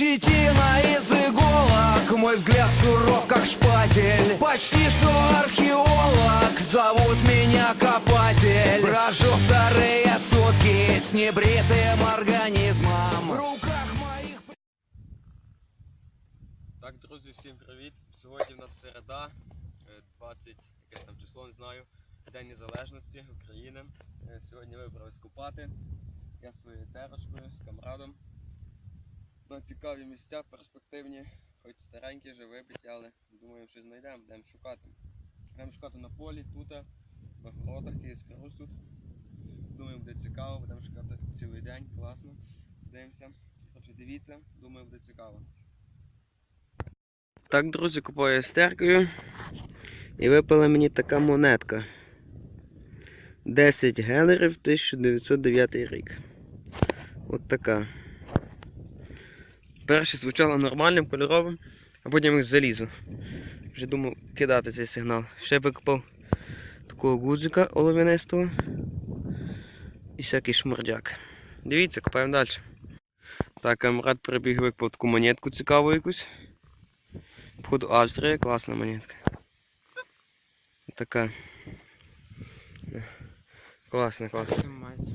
Щетина из иголок, мой взгляд суров, как шпатель Почти что археолог, зовут меня копатель Брожу вторые сутки с небритым организмом В руках моих Так, друзі, всім привіт! Сьогодні в нас середа, е, 20, яке там число, не знаю, День Незалежності України. Е, Сьогодні вибрались купати. Я своєю терочкою з камрадом. На цікаві місця, перспективні, хоч старенькі, вже вибиті, але думаю, що знайдемо, будемо шукати. Будемо шукати на полі, тут, на городах, є скрус тут. Думаю, буде цікаво, будемо шукати цілий день, класно. Дивимося. Коротше, дивіться, думаю, буде цікаво. Так, друзі, купую стеркою. І випала мені така монетка. 10 гелерів 1909 рік. От така. Перше звучало нормальним, кольоровим, а потім їх залізу. Вже думав кидати цей сигнал. Ще викопав такого гудзика олов'янистого. І всякий шмурдяк. Дивіться, копаємо далі. Так, камрад прибіг викопав таку монетку цікаву якусь. Походу Австрія, класна монетка. Така. Класна, класна.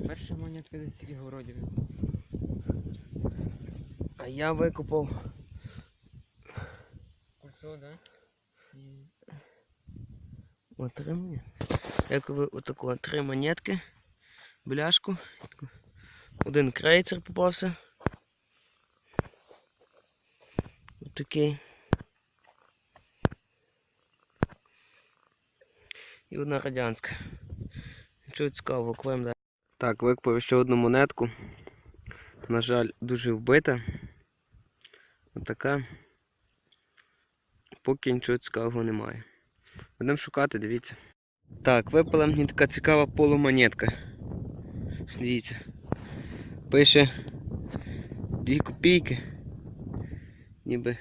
Перша монетка десь городів. А я викупав Кольцо, да? І... от три монетки. Я купив отаку три монетки, бляшку. Один крейцер попався. Отакий. І одна радянська. Нічого цікавого, купуємо далі. Так, викупив ще одну монетку. На жаль, дуже вбита. Отака. Поки нічого цікавого немає. Будемо шукати, дивіться. Так, випала мені така цікава полумонетка. Дивіться. Пише 2 копійки. Ніби.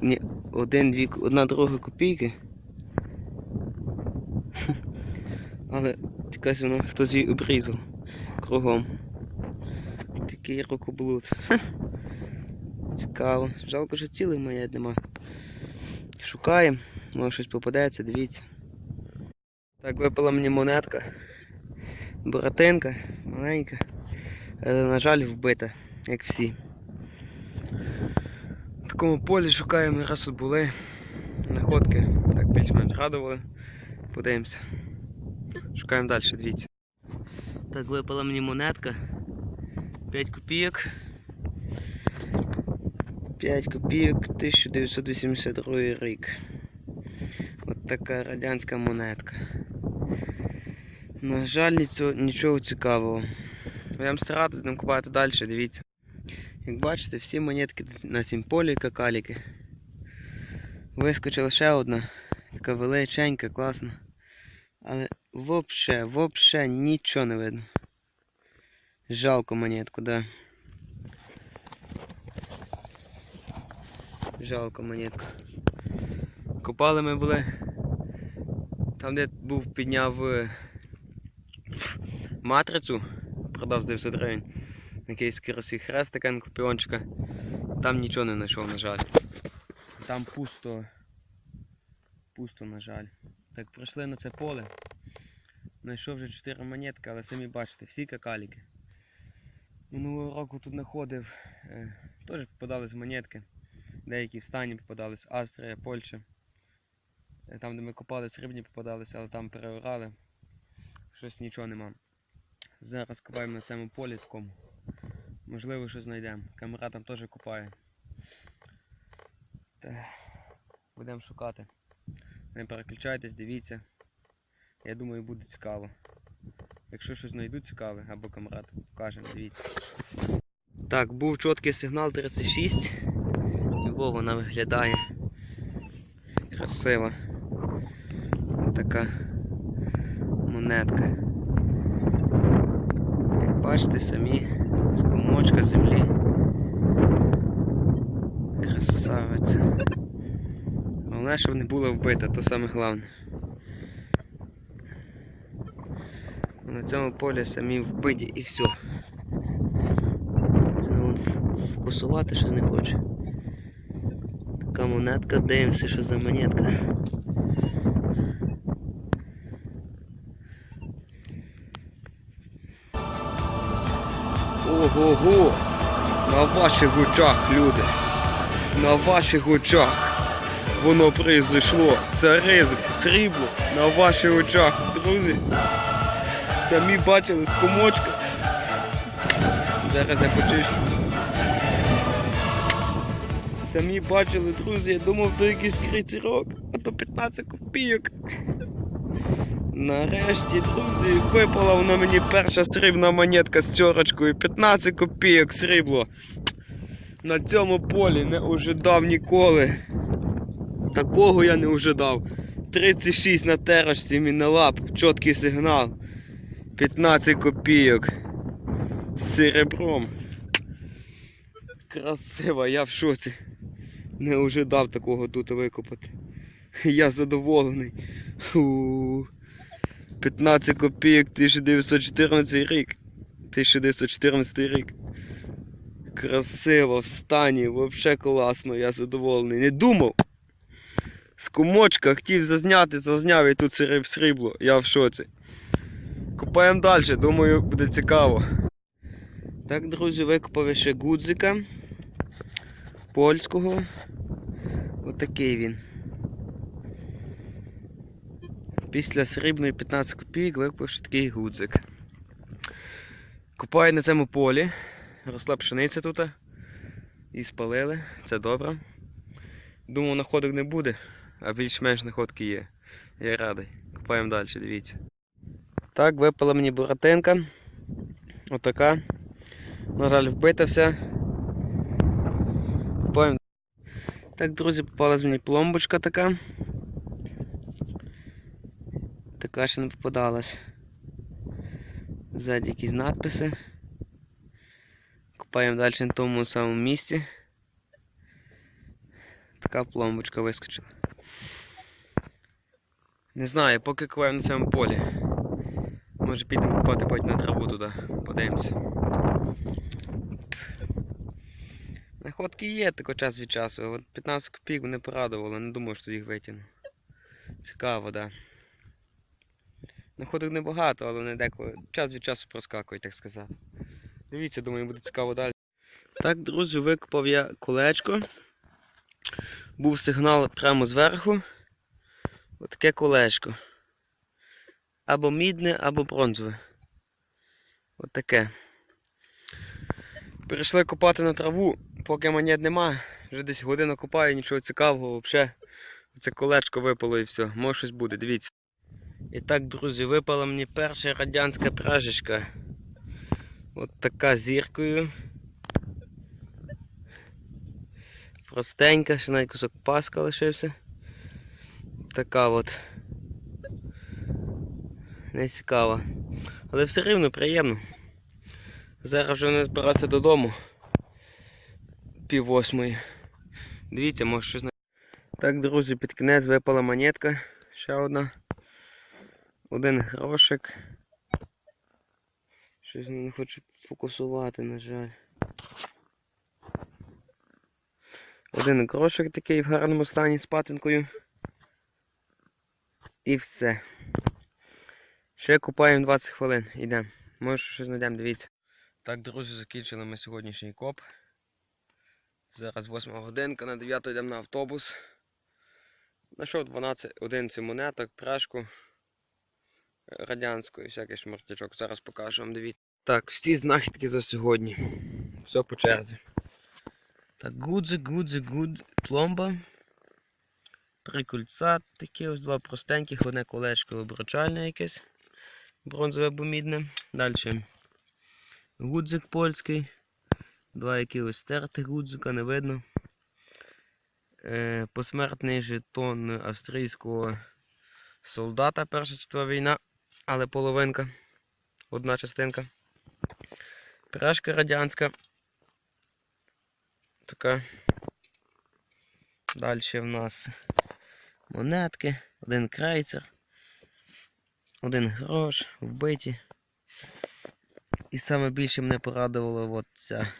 Ні, один, дві, одна друга копійки. Але якась воно хтось її обрізав кругом. Такий рукоблуд. Цікаво. Жалко, що цілий монет нема. Шукаємо, може щось попадеться, дивіться. Так, випала мені монетка. Буратинка, маленька. Але, на жаль, вбита, як всі. В такому полі шукаємо, раз тут були. Находки так більш-менш радували. Подивимося. Шукаємо далі, дивіться. Так, випала мені монетка. 5 копійок. 5 копійок 1982 рік. От така радянська монетка. На жаль, нічого, нічого цікавого. Будемо старатися, будемо купати далі, дивіться. Як бачите, всі монетки на цім полі какаліки. Вискочила ще одна, така величенька, класна. Але вообще, вообще нічого не видно. Жалко монетку, да. Жалко монетку. Копали ми були. Там, де був підняв е, матрицю, продав за 900 гривень. Якийсь керосий хрест таке клепіончика. Там нічого не знайшов, на жаль. Там пусто. Пусто, на жаль. Так, прийшли на це поле. Знайшов вже 4 монетки, але самі бачите, всі какаліки. Минулого року тут знаходив, е, теж попадались монетки. Деякі стані попадались Австрія, Польща. Е, Там, де ми копали, срібні попадалися, але там переорали. Щось нічого нема. Зараз копаємо на цьому полі такому. Можливо, що знайдемо. Камера там теж копає. Та, Будемо шукати. Не переключайтесь, дивіться. Я думаю, буде цікаво. Якщо щось знайду цікаве, або камрад, покажемо, дивіться. Так, був чіткий сигнал 36. Його вона виглядає. Красива. Така монетка. Як бачите самі, з комочка землі. Красавиця. Головне, щоб не була вбита, то саме головне. На цьому полі самі вбиті і все. Фокусувати, щось не хоче. Така монетка, дивимося, що за монетка. Ого-го! На ваших очах, люди! На ваших очах! Воно произошло! Це ризик, срібло на ваших очах, друзі! Самі бачили з комочка. Зараз я почищу. Самі бачили, друзі, я думав, то якийсь крейцерок, а то 15 копійок. Нарешті, друзі, випала вона мені перша срібна монетка з чорочкою. 15 копійок срібло. На цьому полі не ожидав ніколи. Такого я не ожидав. 36 на терочці, мінелап, чіткий сигнал. 15 копійок. З серебром. Красиво, я в шоці. Не ожидав такого тут викопати. Я задоволений. Фу. 15 копійок 1914 рік. 1914 рік. Красиво, в стані, взагалі класно, я задоволений. Не думав. З комочка хотів зазняти, зазняв і тут срібло. Я в шоці. Копаємо далі, думаю, буде цікаво. Так, друзі, викопав ще гудзика польського. Отакий він. Після срібної 15 копійок викопав такий гудзик. Копаю на цьому полі. Росла пшениця тут. І спалили, це добре. Думав, находок не буде, а більш-менш находки є. Я радий. Копаємо далі, дивіться. Так, випала мені буратинка. Отака. На жаль, вбита вся. Купаємо. Так, друзі, попалась мені пломбочка така. Така ще не попадалась. Ззаді якісь надписи. Купаємо далі на тому самому місці. Така пломбочка вискочила. Не знаю, поки купаємо на цьому полі. Може підемо купати потім на траву туди. Подивимося. Находки є тако час від часу. От 15 копійок не порадувало, не думав, що їх витягну. Цікаво, да. Находок небагато, але вони деколи час від часу проскакують, так сказати. Дивіться, думаю, буде цікаво далі. Так, друзі, викопав я колечко. Був сигнал прямо зверху. Отаке колечко. Або мідне, або бронзове. Отаке. Перейшли копати на траву, поки монет нема. Вже десь годину копаю, нічого цікавого, взагалі. Це колечко випало і все. Може щось буде, дивіться. І так, друзі, випала мені перша радянська пражечка. От така зіркою. Простенька, ще навіть кусок паска лишився. Така от. Не цікава. Але все рівно приємно. Зараз вже не збиратися додому. Пів восьмої. Дивіться, може щось на. Так, друзі, під кінець випала монетка. Ще одна. Один грошик. Щось не хочу фокусувати, на жаль. Один грошик такий в гарному стані з патинкою. І все. Ще купаємо 20 хвилин. Йдемо. Може щось знайдемо, дивіться. Так, друзі, закінчили ми сьогоднішній коп. Зараз 8 годинка, на 9 йдемо на автобус. Знайшов 12-11 монеток, пряжку е, радянську і всякий шмартячок. Зараз покажу вам, дивіться. Так, всі знахідки за сьогодні. Все по черзі. Так, гудзик, гудзик, гуд, пломба. Три кульця такі ось два простеньких, одне колечко обручальне якесь. Бронзове або мідне. Далі гудзик польський. Два якихось стертих гудзика, не видно. Е, посмертний жетон австрійського солдата Перша світова війна, але половинка. Одна частинка. Пряжка радянська. Така. Далі в нас монетки, один крейцер, один грош, вбиті. І саме більше мене порадувала от ця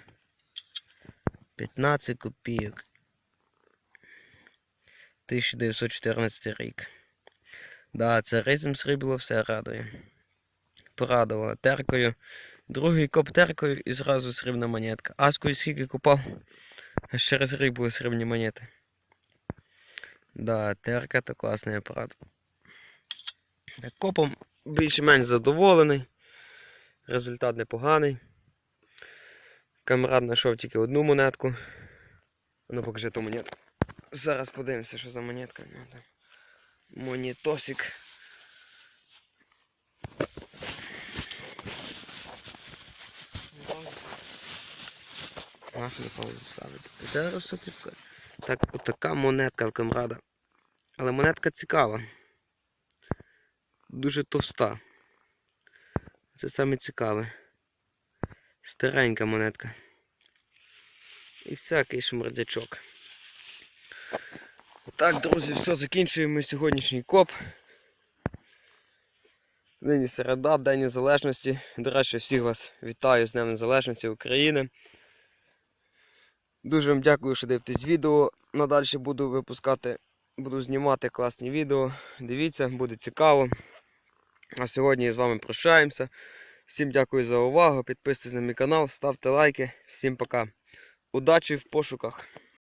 15 копійок. 1914 рік. Да, це ризом срібло все радує. Порадувала теркою. Другий коп теркою і зразу срібна монетка. Аскою скільки купав, аж через рік були срібні монети. Да, терка то класний апарат. Копом більш-менш задоволений. Результат непоганий. Камрад знайшов тільки одну монетку. Ну покажи ту монетку. Зараз подивимося, що за монетка. Ну. Монітосик. На паузу ставити. Ти скажеш? Так, отака монетка в камрада. Але монетка цікава. Дуже товста. Це саме цікаве. Старенька монетка. І всякий шмердячок. Так, друзі, все, закінчуємо сьогоднішній коп. Нині середа, День Незалежності. До речі, всіх вас вітаю з Днем Незалежності України. Дуже вам дякую, що дивитесь відео. Надалі буду випускати, буду знімати класні відео. Дивіться, буде цікаво. А сьогодні з вами прощаємося. Всім дякую за увагу. Підписуйтесь на мій канал, ставте лайки. Всім пока. Удачі в пошуках!